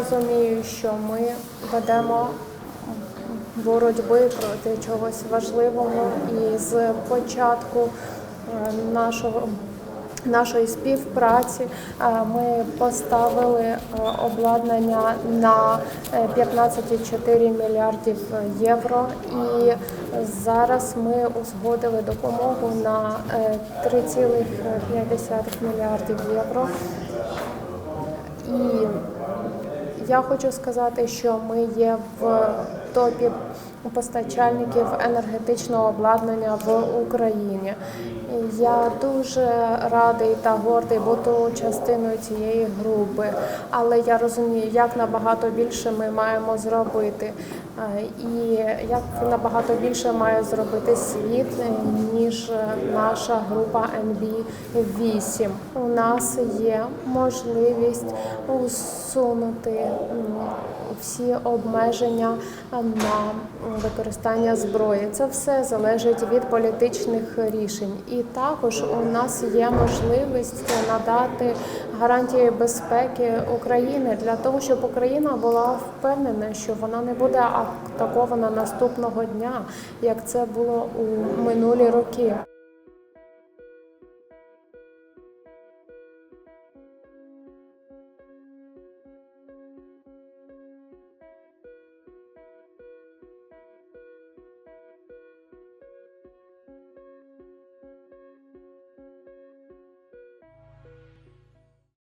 розумію, що ми ведемо боротьби проти чогось важливого, і з початку е, нашого нашої співпраці е, ми поставили е, обладнання на е, 15,4 мільярдів євро, і зараз ми узгодили допомогу на е, 3,5 мільярдів євро. І я хочу сказати, що ми є в топі постачальників енергетичного обладнання в Україні. Я дуже радий та гордий бути частиною цієї групи, але я розумію, як набагато більше ми маємо зробити, Е, і як набагато більше має зробити світ, ніж наша група NB8. У нас є можливість усунути всі обмеження на використання зброї. Це все залежить від політичних рішень. І також у нас є можливість надати гарантії безпеки України для того, щоб Україна була впевнена, що вона не буде атакована наступного дня, як це було у минулі роки.